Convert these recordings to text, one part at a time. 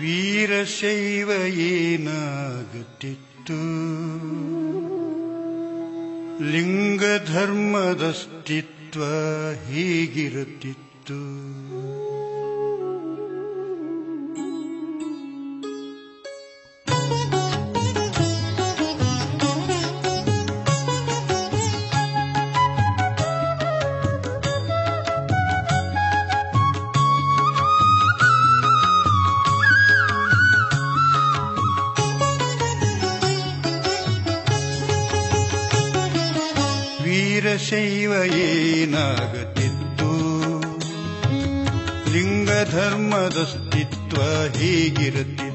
ವೀರಶೈವ ಏನಾಗುತ್ತಿತ್ತು ಲಿಂಗಧರ್ಮದಸ್ತಿತ್ವ ಹೀಗಿರುತ್ತಿತ್ತು ವೀರಶೈವ ಏನಾಗತಿತ್ತು ಲಿಂಗಧರ್ಮದ ಸ್ಥಿತ್ವ ಹೀಗಿರುತ್ತಿತ್ತು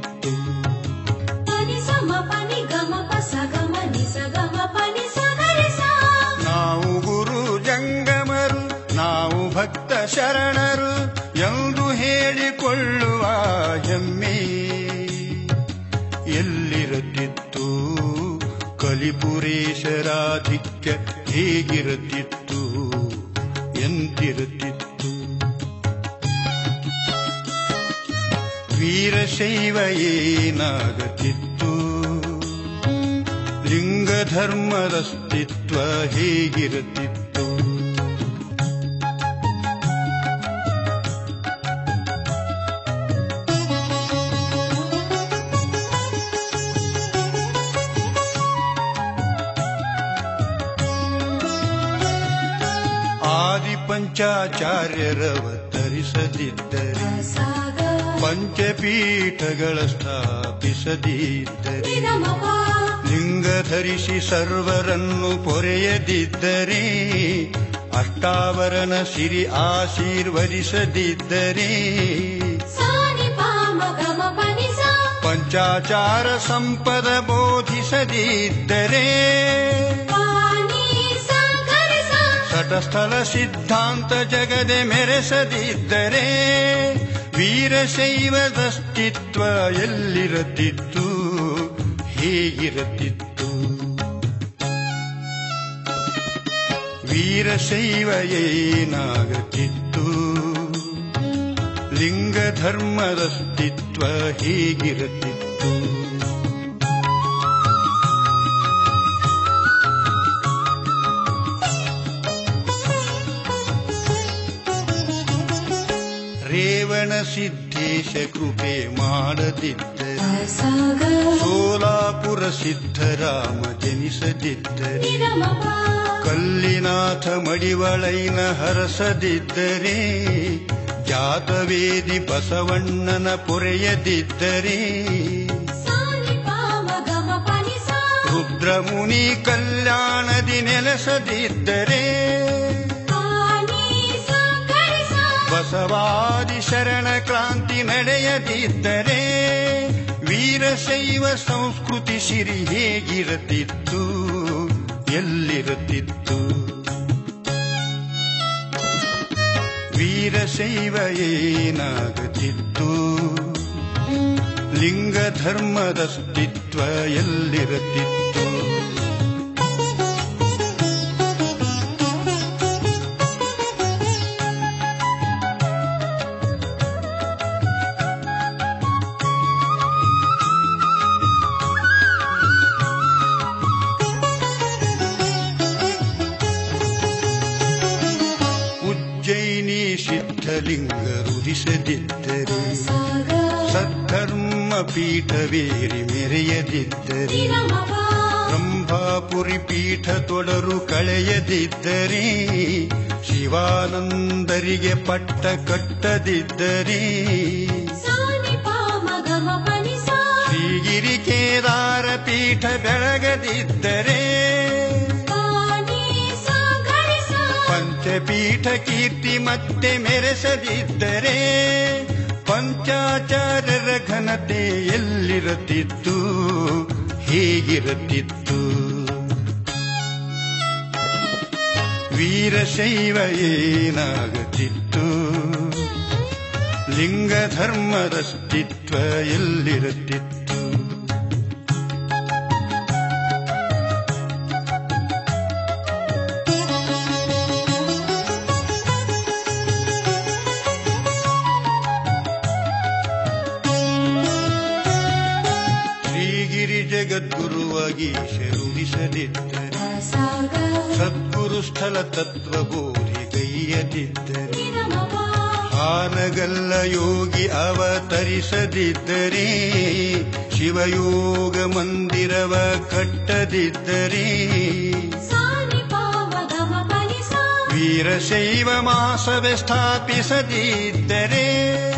ಕಲಿಪುರೇಶರಾಧಿಕ್ಯ ಹೇಗಿರುತ್ತಿತ್ತು ಎಂತಿರುತ್ತಿತ್ತು. ವೀರಶೈವ ಏನಾಗತಿತ್ತು ಲಿಂಗಧರ್ಮದಸ್ತಿತ್ವ ಹೇಗಿರುತ್ತಿತ್ತು? ಪಂಚಾಚಾರ್ಯರವತರಿಸದಿದ್ದರೆ ತರಿಸದಿದ್ದರೆ ಪಂಚಪೀಠಗಳ ಸ್ಥಾಪಿಸದಿದ್ದರೆ ಲಿಂಗ ಧರಿಸಿ ಸರ್ವರನ್ನು ಪೊರೆಯದಿದ್ದರೆ ಅಷ್ಟಾವರಣ ಸಿರಿ ಆಶೀರ್ವದಿಸದಿದ್ದರೆ ಪಂಚಾಚಾರ ಸಂಪದ ಬೋಧಿಸದಿದ್ದರೆ ತಟಸ್ಥಲ ಸಿದ್ಧಾಂತ ಜಗದೆ ಮೆರೆಸದಿದ್ದರೆ ವೀರಶೈವದಸ್ತಿತ್ವ ಎಲ್ಲಿರುತ್ತಿತ್ತು? ಹೇಗಿರುತ್ತಿತ್ತು? ವೀರಶೈವ ಏನಾಗುತ್ತಿತ್ತು? ಲಿಂಗ ಧರ್ಮದಸ್ತಿತ್ವ ಹೇಗಿರುತ್ತಿತ್ತು? ರೇವಣ ಸಿದ್ದೇಶ ಕೃಪೆ ಮಾಡದಿದ್ದರೆ ಸೋಲಾಪುರ ಸಿದ್ಧರಾಮ ಜನಿಸದಿದ್ದರೆ ಕಲ್ಲಿನಾಥ ಮಡಿವಳೈನ ಹರಸದಿದ್ದರೆ ಜಾತವೇದಿ ಬಸವಣ್ಣನ ಪೊರೆಯದಿದ್ದರೆ ರುದ್ರಮುನಿ ಕಲ್ಯಾಣದಿ ನೆಲೆಸದಿದ್ದರೆ ಶರಣ ಕ್ರಾಂತಿ ನಡೆಯದಿದ್ದರೆ ವೀರಶೈವ ಸಂಸ್ಕೃತಿ ಸಿರಿ ಹೇಗಿರುತ್ತಿತ್ತು ಎಲ್ಲಿರುತ್ತಿತ್ತು ವೀರಶೈವ ಏನಾಗುತ್ತಿತ್ತು ಲಿಂಗ ಧರ್ಮದಸ್ತಿತ್ವ ಎಲ್ಲಿರುತ್ತಿತ್ತು ಸಿದ್ಧಲಿಂಗ ರುದಿಸದಿದ್ದರೆ ಸ ಗ ಸದ್ಧರ್ಮ ಪೀಠವೇರಿ ಮೆರೆಯದಿದ್ದರೆ ರಂಭಾಪುರಿ ಪೀಠ ತೊಡರು ಕಳೆಯದಿದ್ದರೆ ಶಿವಾನಂದರಿಗೆ ಪಟ್ಟ ಕಟ್ಟದಿದ್ದರೆ ಶ್ರೀಗಿರಿ ಕೇದಾರ ಪೀಠ ಬೆಳಗದಿದ್ದರೆ ಪಂಚಪೀಠ ಕೀರ್ತಿ ಮತ್ತೆ ಮೆರೆಸದಿದ್ದರೆ ಪಂಚಾಚಾರರ ಘನತೆ ಎಲ್ಲಿರುತ್ತಿತ್ತು? ಹೀಗಿರುತ್ತಿತ್ತು? ವೀರಶೈವ ಏನಾಗುತ್ತಿತ್ತು? ಲಿಂಗ ಧರ್ಮದಸ್ತಿತ್ವ ಎಲ್ಲಿರುತ್ತಿತ್ತು? ಯೋಗೀಶರುಳಿಸದಿದ್ದರೆ ಸಾಗ ಸದ್ಗುರು ಸ್ಥಳ ತತ್ವ ಗೋರಿ ಕೈಯದಿದ್ದರು ಹಾನಗಲ್ಲ ಯೋಗಿ ಅವತರಿಸದಿದ್ದರೆ, ಶಿವಯೋಗ ಮಂದಿರವ ಕಟ್ಟದಿದ್ದರೆ, ವೀರಶೈವ ಮಾಸವೆ ಸ್ಥಾಪಿಸದಿದ್ದರೆ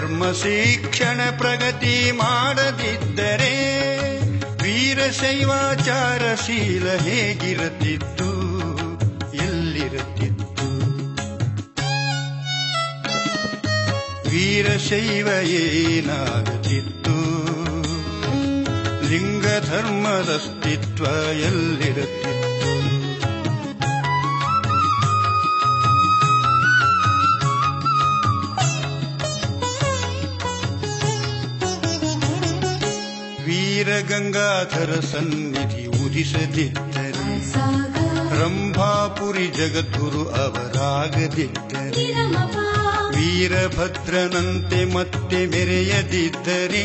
ಧರ್ಮ ಶಿಕ್ಷಣ ಪ್ರಗತಿ ಮಾಡದಿದ್ದರೆ ವೀರಶೈವಾಚಾರಶೀಲ ಹೇಗಿರುತ್ತಿತ್ತು? ಎಲ್ಲಿರುತ್ತಿತ್ತು? ವೀರಶೈವ ಏನಾಗುತ್ತಿತ್ತು? ಲಿಂಗ ಧರ್ಮದ ಅಸ್ತಿತ್ವ ಎಲ್ಲಿರುತ್ತಿತ್ತು? ವೀರಗಂಗಾಧರ ಸನ್ನಿಧಿ ಉದಿಸದಿದ್ದರೆ ರಂಭಾಪುರಿ ಜಗದ್ಗುರು ಅವರಾಗದಿದ್ದರೆ ವೀರಭದ್ರನಂತೆ ಮತ್ತೆ ಮೆರೆಯದಿದ್ದರೆ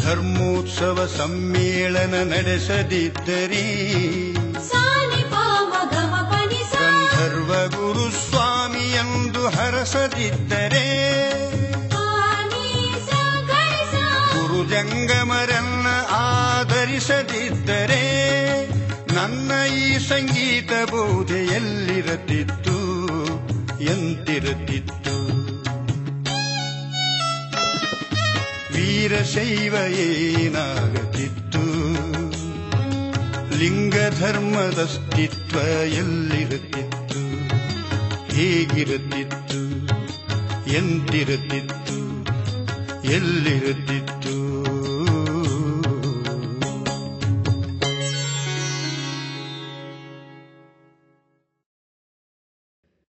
ಧರ್ಮೋತ್ಸವ ಸಮ್ಮೇಳನ ನಡೆಸದಿದ್ದರೆ ಗಂಧರ್ವ ಗುರುಸ್ವಾಮಿ ಎಂದು ಹರಸದಿದ್ದರೆ ಜಂಗಮರನ್ನ ಆಧರಿಸದಿದ್ದರೆ ನನ್ನ ಈ ಸಂಗೀತ ಬೋಧೆಯಲ್ಲಿರದಿತ್ತು ಎಂತಿರುತ್ತಿತ್ತು? ವೀರಶೈವ ಏನಾಗುತ್ತಿತ್ತು? ಲಿಂಗ ಧರ್ಮದ ಅಸ್ತಿತ್ವ ಎಲ್ಲಿರುತ್ತಿತ್ತು? ಹೇಗಿರುತ್ತಿತ್ತು? ಎಂತಿರುತ್ತಿತ್ತು? ಎಲ್ಲಿರುತ್ತಿತ್ತು?